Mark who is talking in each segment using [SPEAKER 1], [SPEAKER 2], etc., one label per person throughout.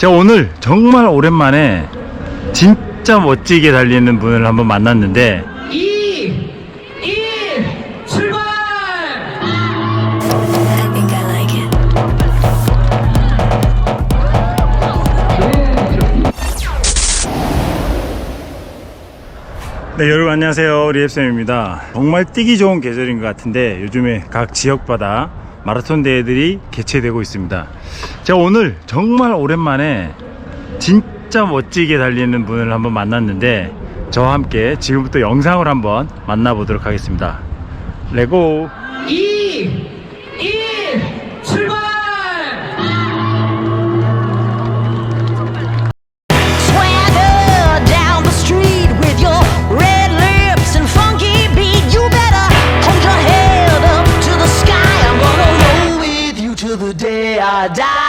[SPEAKER 1] 제가 오늘 정말 오랜만에 진짜 멋지게 달리는 분을 한번 만났는데
[SPEAKER 2] 2, 1, 출발!
[SPEAKER 1] 네 여러분 안녕하세요 리앱쌤입니다 정말 뛰기 좋은 계절인 것 같은데 요즘에 각 지역마다 마라톤 대회들이 개최되고 있습니다. 제가 오늘 정말 오랜만에 진짜 멋지게 달리는 분을 한번 만났는데 저와 함께 지금부터 영상을 한번 만나보도록 하겠습니다. 레고
[SPEAKER 3] Uh, Die.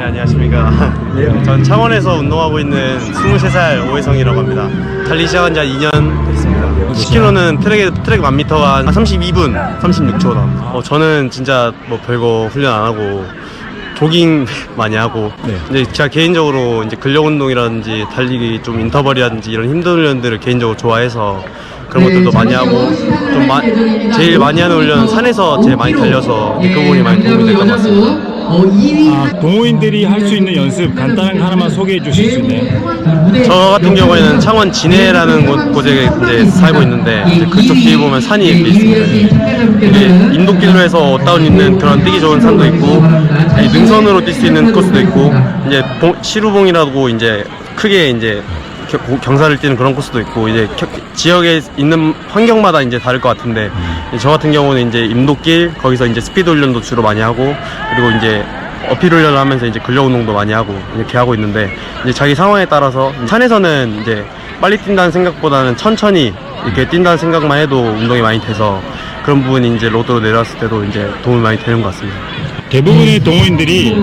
[SPEAKER 4] 네, 안녕하십니까. 전 창원에서 운동하고 있는 23살 오해성이라고 합니다. 달리 시작한 지 한 2년 됐습니다. 10km는 트랙, 트랙 만 미터가 한 32분, 36초 나. 어, 저는 진짜 뭐 별거 훈련 안 하고 조깅 많이 하고
[SPEAKER 1] 네.
[SPEAKER 4] 이제 제가 개인적으로 이제 근력 운동이라든지 달리기 좀 인터벌이라든지 이런 힘든 훈련들을 개인적으로 좋아해서 그런 것들도 많이 하고 좀 마- 제일 많이 하는 훈련은 산에서 제일 많이 달려서 이제 그 부분이 많이 도움이 될 것 같습니다.
[SPEAKER 1] 아, 동호인들이 할 수 있는 연습 간단한 거 하나만 소개해 주실 수 있나요?
[SPEAKER 4] 저 같은 경우에는 창원 진해라는 곳, 곳에 이제 살고 있는데 이제 그쪽 뒤에 보면 산이 이렇게 있습니다. 이게 인도길로 해서 업다운 있는 그런 뛰기 좋은 산도 있고 이 능선으로 뛸 수 있는 코스도 있고 이제 봉- 시루봉이라고 이제 크게 이제 경사를 뛰는 그런 코스도 있고 이제 겨- 지역에 있는 환경마다 이제 다를 것 같은데 이제 저 같은 경우는 이제 임도길 거기서 이제 스피드 훈련도 주로 많이 하고 그리고 이제 어필 훈련을 하면서 이제 근력 운동도 많이 하고 이렇게 하고 있는데 이제 자기 상황에 따라서 산에서는 이제 빨리 뛴다는 생각보다는 천천히 이렇게 뛴다는 생각만 해도 운동이 많이 돼서 그런 부분이 이제 로드로 내려왔을 때도 이제 도움이 많이 되는 것 같습니다.
[SPEAKER 1] 대부분의 동호인들이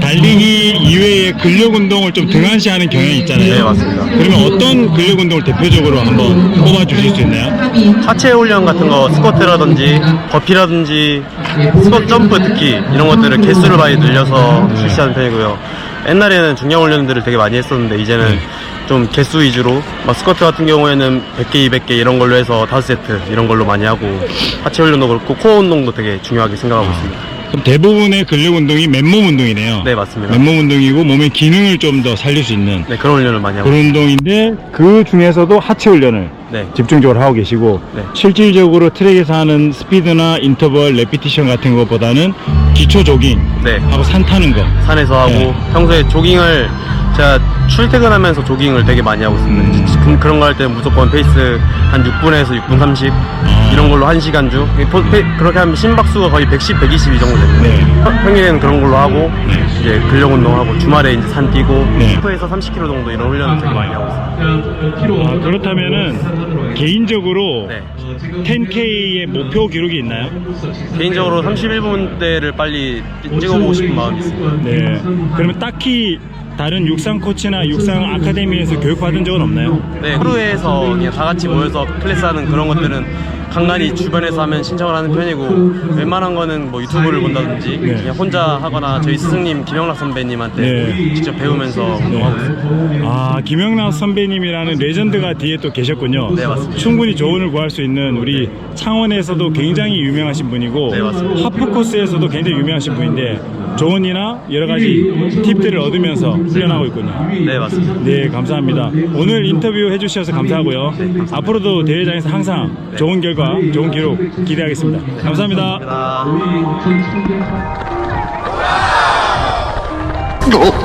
[SPEAKER 1] 달리기 이외의 근력 운동을 좀 등한시하는 경향이 있잖아요.
[SPEAKER 4] 네, 맞습니다.
[SPEAKER 1] 그러면 어떤 근력 운동을 대표적으로 한번 꼽아 주실 수 있나요?
[SPEAKER 4] 하체 훈련 같은 거 스쿼트라든지 버피라든지 스쿼트 점프 특히 이런 것들을 개수를 많이 늘려서 실시하는 편이고요. 옛날에는 중량 훈련들을 되게 많이 했었는데 이제는 좀 개수 위주로 막 스쿼트 같은 경우에는 100개, 200개 이런 걸로 해서 5세트 이런 걸로 많이 하고 하체 훈련도 그렇고 코어 운동도 되게 중요하게 생각하고 있습니다.
[SPEAKER 1] 그럼 대부분의 근력 운동이 맨몸 운동이네요.
[SPEAKER 4] 네, 맞습니다.
[SPEAKER 1] 맨몸 운동이고 몸의 기능을 좀 더 살릴 수 있는
[SPEAKER 4] 네, 그런 훈련을 많이 하고
[SPEAKER 1] 그런 운동인데 그 중에서도 하체 훈련을
[SPEAKER 4] 네.
[SPEAKER 1] 집중적으로 하고 계시고
[SPEAKER 4] 네.
[SPEAKER 1] 실질적으로 트랙에서 하는 스피드나 인터벌, 레피티션 같은 것보다는 기초 조깅
[SPEAKER 4] 네.
[SPEAKER 1] 하고 산 타는 거
[SPEAKER 4] 산에서 하고
[SPEAKER 1] 네.
[SPEAKER 4] 평소에 조깅을 제가 출퇴근하면서 조깅을 되게 많이 하고 있습니다. 그- 그런 거 할 때는 무조건 페이스 한 6분에서 6분 30 이런 걸로 1시간 중 포- 페- 그렇게 하면 심박수가 거의 110, 120 이 정도 됩니다.
[SPEAKER 1] 네.
[SPEAKER 4] 평- 평일에는 그런 걸로 하고 이제 근력 운동하고 주말에 이제 산 뛰고
[SPEAKER 1] 네.
[SPEAKER 4] 10에서 30km 정도 이런 훈련을 되게 많이 하고 있습니다.
[SPEAKER 1] 아, 그렇다면은 개인적으로
[SPEAKER 4] 네.
[SPEAKER 1] 10K의 목표 기록이 있나요?
[SPEAKER 4] 개인적으로 31분대를 빨리 찍어보고 싶은 마음이 있습니다.
[SPEAKER 1] 네. 그러면 딱히 다른 육상 코치나 육상 아카데미에서 교육받은 적은 없나요?
[SPEAKER 4] 네, 크루에서 그냥 다 같이 모여서 클래스 하는 그런 것들은 간간히 주변에서 하면 신청을 하는 편이고 웬만한 거는 뭐 유튜브를 본다든지
[SPEAKER 1] 네.
[SPEAKER 4] 그냥 혼자 하거나 저희 스승님 김영락 선배님한테
[SPEAKER 1] 네.
[SPEAKER 4] 직접 배우면서 운동하고 있습니다.
[SPEAKER 1] 아, 김영락 선배님이라는 레전드가 뒤에 또 계셨군요.
[SPEAKER 4] 네, 맞습니다.
[SPEAKER 1] 충분히 조언을 구할 수 있는 우리 창원에서도 굉장히 유명하신 분이고
[SPEAKER 4] 네.
[SPEAKER 1] 하프 코스에서도 굉장히 유명하신 분인데 조언이나 여러 가지 팁들을 얻으면서 훈련하고 있군요.
[SPEAKER 4] 네, 맞습니다.
[SPEAKER 1] 네, 감사합니다. 오늘 인터뷰 해주셔서 감사하고요. 앞으로도 대회장에서 항상 좋은 결과, 좋은 기록 기대하겠습니다. 감사합니다.
[SPEAKER 4] 감사합니다.